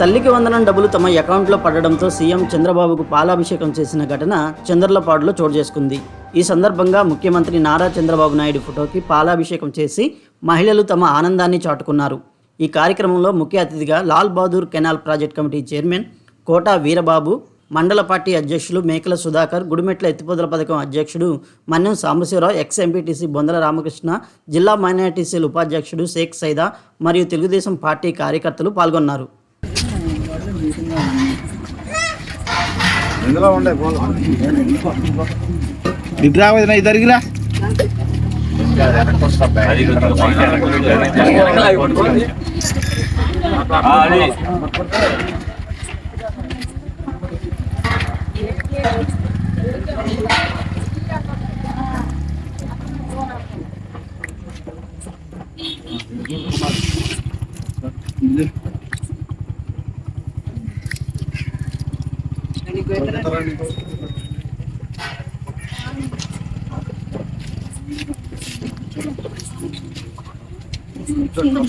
తల్లికి వందనం డబ్బులు తమ అకౌంట్లో పడడంతో సీఎం చంద్రబాబుకు పాలాభిషేకం చేసిన ఘటన చంద్రలపాడులో చోటు చేసుకుంది. ఈ సందర్భంగా ముఖ్యమంత్రి నారా చంద్రబాబు నాయుడు ఫోటోకి పాలాభిషేకం చేసి మహిళలు తమ ఆనందాన్ని చాటుకున్నారు. ఈ కార్యక్రమంలో ముఖ్య అతిథిగా Lal Bahadur canal project committee chairman Kota Veerababu మండల పార్టీ అధ్యక్షులు మేకల సుధాకర్ గుడిమెట్ల ఎత్తిపోతల పథకం అధ్యక్షుడు మన్యం సాంబశివరావు ఎక్స్ ఎంపీటీసీ బొందల రామకృష్ణ జిల్లా మైనార్టీసీల ఉపాధ్యక్షుడు షేక్ సైదా మరియు తెలుగుదేశం పార్టీ కార్యకర్తలు పాల్గొన్నారు. ఇందులో ఉండే పోలు ఇటు రావద్దు నా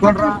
Corra.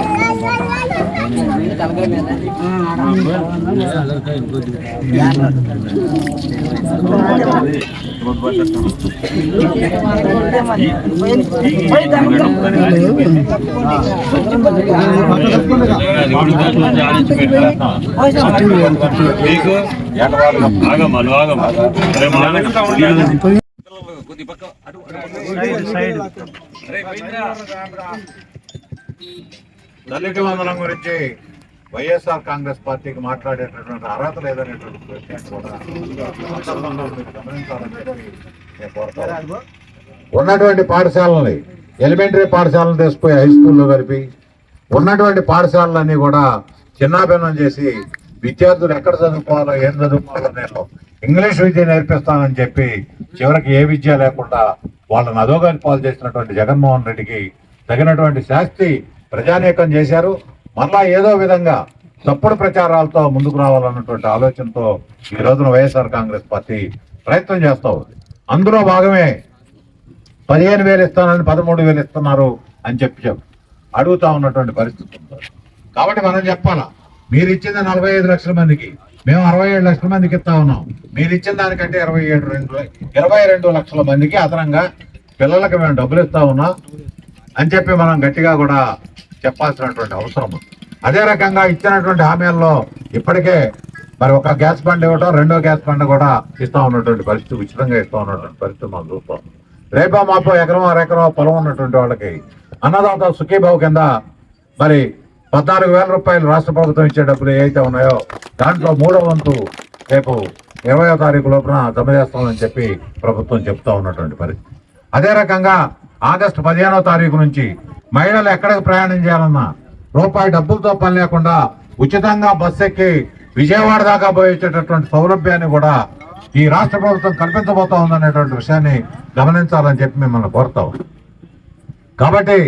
పోయేది నీళ్ళు పెట్టాలి ఆయన నిలబడి ఉంటే అటు దళిత వందనం గురించి వైఎస్ఆర్ కాంగ్రెస్ పార్టీకి మాట్లాడేటటువంటి అర్హత లేదనేటువంటి ఉన్నటువంటి పాఠశాలని ఎలిమెంటరీ పాఠశాలను తీసుకుపోయి హై స్కూల్లో కలిపి ఉన్నటువంటి పాఠశాలలన్నీ కూడా చిన్నాభిన్నం చేసి విద్యార్థులు ఎక్కడ చదువుకోవాలో ఏం చదువుకోవాలో నేను ఇంగ్లీష్ విద్య నేర్పిస్తానని చెప్పి చివరికి ఏ విద్య లేకుండా వాళ్ళని అధోగతి పాలు చేసినటువంటి జగన్మోహన్ రెడ్డికి తగినటువంటి శాస్తి ప్రజానీకం చేశారు. మళ్ళా ఏదో విధంగా తప్పుడు ప్రచారాలతో ముందుకు రావాలన్నటువంటి ఆలోచనతో ఈ రోజున వైఎస్ఆర్ కాంగ్రెస్ పార్టీ ప్రయత్నం చేస్తూ ఉంది. అందులో భాగమే పదిహేను వేలు ఇస్తానని పదమూడు వేలు ఇస్తున్నారు అని చెప్పి చెప్పు అడుగుతా ఉన్నటువంటి పరిస్థితి ఉంది. కాబట్టి మనం చెప్పాలా మీరు ఇచ్చింది నలభై ఐదు లక్షల మందికి మేము అరవై ఏడు లక్షల మందికి ఇస్తా ఉన్నాం. మీరు ఇచ్చిన దానికంటే ఇరవై ఏడు రెండు ఇరవై రెండు లక్షల మందికి అదనంగా పిల్లలకి మేము డబ్బులు ఇస్తా ఉన్నాం అని చెప్పి మనం గట్టిగా కూడా చెప్పాల్సినటువంటి అవసరం. అదే రకంగా ఇచ్చినటువంటి హామీల్లో ఇప్పటికే మరి ఒక గ్యాస్ బండ్ ఇవ్వటం రెండో గ్యాస్ బండ్ కూడా ఇస్తా ఉన్నటువంటి పరిస్థితి ఉచితంగా ఇస్తా ఉన్నటువంటి పరిస్థితి మనం చూస్తాం రేపో మాపో ఎకరం అరెకరం పొలం ఉన్నటువంటి వాళ్ళకి అన్నదాత సుఖీభావ కింద మరి పద్నాలుగు వేల రూపాయలు రాష్ట్ర ప్రభుత్వం ఇచ్చే డబ్బులు ఏవైతే ఉన్నాయో దాంట్లో మూడో వంతు రేపు ఇరవయో తారీఖు లోపల జమ చేస్తామని చెప్పి ప్రభుత్వం చెప్తా ఉన్నటువంటి పరిస్థితి. అదే రకంగా ఆగస్టు పదిహేనో తారీఖు నుంచి మహిళలు ఎక్కడికి ప్రయాణం చేయాలన్నా రూపాయి డబ్బులతో పని లేకుండా ఉచితంగా బస్సు ఎక్కి విజయవాడ దాకా పోయేటటువంటి సౌలభ్యాన్ని కూడా ఈ రాష్ట్ర ప్రభుత్వం కల్పించబోతా ఉందనేటువంటి విషయాన్ని గమనించాలని చెప్పి మిమ్మల్ని కోరుతాం కాబట్టి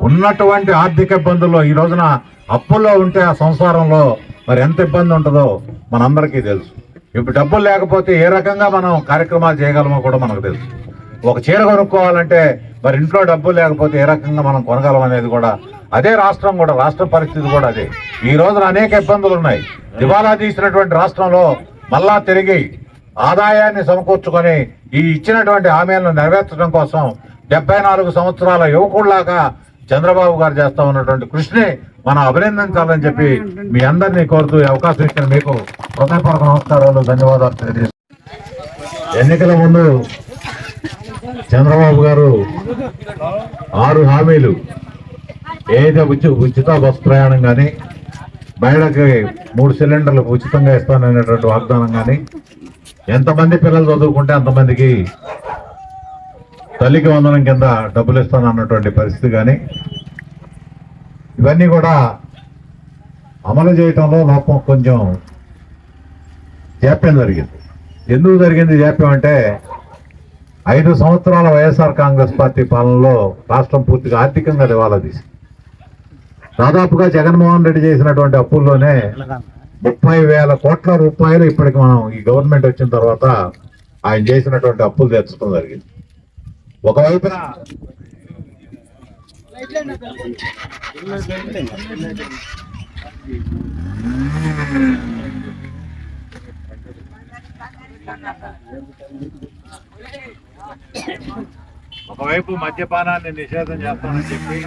ఉన్నటువంటి ఆర్థిక ఇబ్బందుల్లో ఈ రోజున అప్పుల్లో ఉంటే ఆ సంసారంలో మరి ఎంత ఇబ్బంది ఉంటుందో మనందరికీ తెలుసు. ఇప్పుడు డబ్బులు లేకపోతే ఏ రకంగా మనం కార్యక్రమాలు చేయగలమో కూడా మనకు తెలుసు. ఒక చీర కొనుక్కోవాలంటే మరి ఇంట్లో డబ్బులు లేకపోతే ఏ రకంగా మనం కొనగలం అనేది కూడా అదే రాష్ట్రం కూడా రాష్ట్ర పరిస్థితి కూడా అదే. ఈ రోజున అనేక ఇబ్బందులు ఉన్నాయి. దివాలా తీసినటువంటి రాష్ట్రంలో మళ్ళా తిరిగి ఆదాయాన్ని సమకూర్చుకొని ఈ ఇచ్చినటువంటి హామీలను నెరవేర్చడం కోసం డెబ్బై నాలుగు సంవత్సరాల యువకుడిలాగా చంద్రబాబు గారు చేస్తా ఉన్నటువంటి కృషిని మనం అభినందించాలని చెప్పి మీ అందరినీ కోరుతూ అవకాశం ఇచ్చిన మీకు హృదయపూర్వక నమస్కారాలు ధన్యవాదాలు తెలియజేస్తాను ఎన్నికల ముందు చంద్రబాబు గారు ఆరు హామీలు. ఏదైతే ఉచి ఉచిత బస్సు ప్రయాణం కానీ మహిళకి మూడు సిలిండర్లు ఉచితంగా ఇస్తాననేటువంటి వాగ్దానం కానీ ఎంతమంది పిల్లలు చదువుకుంటే అంతమందికి తల్లికి వందనం కింద డబ్బులు ఇస్తాను అన్నటువంటి పరిస్థితి కానీ ఇవన్నీ కూడా అమలు చేయటంలో లోపం కొంచెం జాప్యం జరిగింది. ఎందుకు జరిగింది జాప్యం అంటే ఐదు సంవత్సరాల వైఎస్ఆర్ కాంగ్రెస్ పార్టీ పాలనలో రాష్ట్రం పూర్తిగా ఆర్థికంగా దివాలా తీసింది. దాదాపుగా జగన్మోహన్ రెడ్డి చేసినటువంటి అప్పుల్లోనే ముప్పై వేల కోట్ల రూపాయలు ఇప్పటికి మనం ఈ గవర్నమెంట్ వచ్చిన తర్వాత ఆయన చేసినటువంటి అప్పులు తెచ్చుకోవడం జరిగింది. ఒకవైపున ఒకవైపు మద్యపానాన్ని నిషేధం చేస్తామని చెప్పి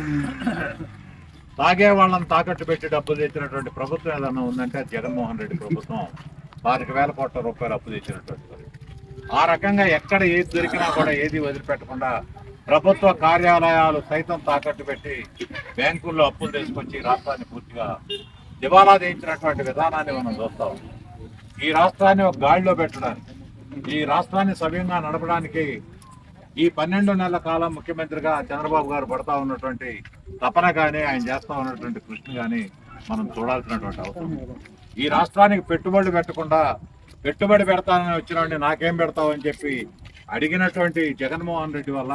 తాగే వాళ్ళని తాకట్టు పెట్టి డబ్బులు తెచ్చినటువంటి ప్రభుత్వం ఏదన్నా ఉందంటే జగన్మోహన్ రెడ్డి ప్రభుత్వం. పాతిక వేల కోట్ల రూపాయలు అప్పు తెచ్చినటువంటి ఆ రకంగా ఎక్కడ ఏది దొరికినా కూడా ఏది వదిలిపెట్టకుండా ప్రభుత్వ కార్యాలయాలు సైతం తాకట్టు పెట్టి బ్యాంకుల్లో అప్పులు తీసుకొచ్చి రాష్ట్రాన్ని పూర్తిగా దివాలా తీయించినటువంటి విధానాన్ని మనం చూస్తాం. ఈ రాష్ట్రాన్ని ఒక గాడిలో పెట్టడానికి ఈ రాష్ట్రాన్ని సవ్యంగా నడపడానికి ఈ పన్నెండు నెలల కాలం ముఖ్యమంత్రిగా చంద్రబాబు గారు పడతా ఉన్నటువంటి తపన కానీ ఆయన చేస్తా ఉన్నటువంటి కృషిని కానీ మనం చూడాల్సినటువంటి అవసరం ఈ రాష్ట్రానికి పెట్టుబడులు పెట్టకుండా పెట్టుబడి పెడతానని వచ్చినండి నాకేం పెడతావు అని చెప్పి అడిగినటువంటి జగన్మోహన్ రెడ్డి వల్ల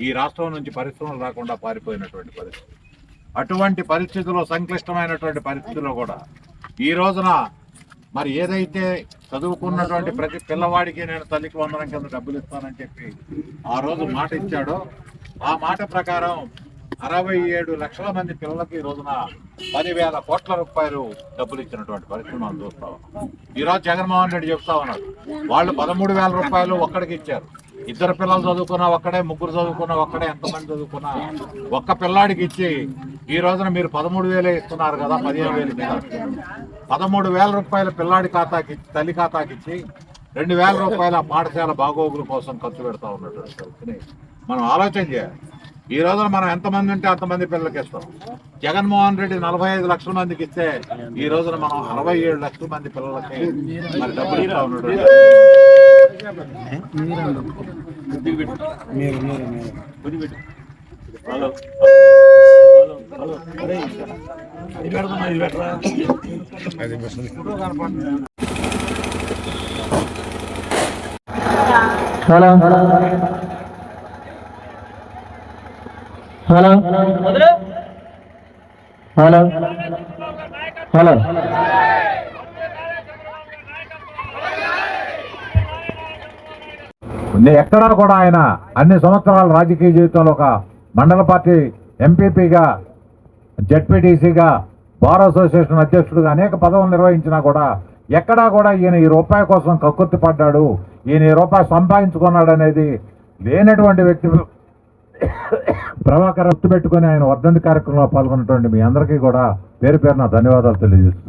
ఈ రాష్ట్రం నుంచి పరిశ్రమలు రాకుండా పారిపోయినటువంటి పరిస్థితి. అటువంటి పరిస్థితుల్లో సంక్లిష్టమైనటువంటి పరిస్థితుల్లో కూడా ఈ రోజున మరి ఏదైతే చదువుకున్నటువంటి ప్రతి పిల్లవాడికి నేను తల్లికి వందనం కింద డబ్బులు ఇస్తానని చెప్పి ఆ రోజు మాట ఇచ్చాడో ఆ మాట ప్రకారం అరవై ఏడు లక్షల మంది పిల్లలకి ఈ రోజున పదివేల కోట్ల రూపాయలు డబ్బులు ఇచ్చినటువంటి పరిస్థితి మనం చూస్తా ఉన్నాం ఈ రోజు జగన్మోహన్ రెడ్డి చెప్తా ఉన్నారు వాళ్ళు పదమూడు వేల రూపాయలు ఒక్కడికి ఇచ్చారు. ఇద్దరు పిల్లలు చదువుకున్నా ఒక్కడే ముగ్గురు చదువుకున్నా ఒక్కడే ఎంతమంది చదువుకున్నా ఒక్క పిల్లాడికి ఇచ్చి ఈ రోజున మీరు పదమూడు వేలే ఇస్తున్నారు కదా పదిహేను వేలు పదమూడు వేల రూపాయల పిల్లాడి ఖాతాకి తల్లి ఖాతాకి ఇచ్చి రెండు వేల రూపాయల పాఠశాల బాగోగుల కోసం ఖర్చు పెడతా ఉన్నటువంటి పరిస్థితిని మనం ఆలోచన చేయాలి. ఈ రోజున మనం ఎంతమంది ఉంటే అంతమంది పిల్లలకి ఇస్తాం. జగన్మోహన్ రెడ్డి నలభై ఐదు లక్షల మందికి ఇస్తే ఈ రోజున మనం అరవై ఏడు లక్షల మంది పిల్లలకి మరి డబ్బులు ఇస్తా hello hello hello hello hello hello hello ఎక్కడా కూడా ఆయన అన్ని సంవత్సరాల రాజకీయ జీవితంలో ఒక మండల పార్టీ ఎంపీపీగా జడ్పీటీసీగా బార్ అసోసియేషన్ అధ్యక్షుడుగా అనేక పదవులు నిర్వహించినా కూడా ఎక్కడా కూడా ఈయన ఈ రూపాయి కోసం కక్కుర్తి పడ్డాడు. ఈయన ఈ రూపాయి సంపాదించుకున్నాడు అనేది లేనటువంటి వ్యక్తి ప్రభాకర్ రప్తు పెట్టుకుని ఆయన వర్ధంతి కార్యక్రమంలో పాల్గొన్నటువంటి మీ అందరికీ కూడా పేరు పేరున ధన్యవాదాలు తెలియజేస్తూ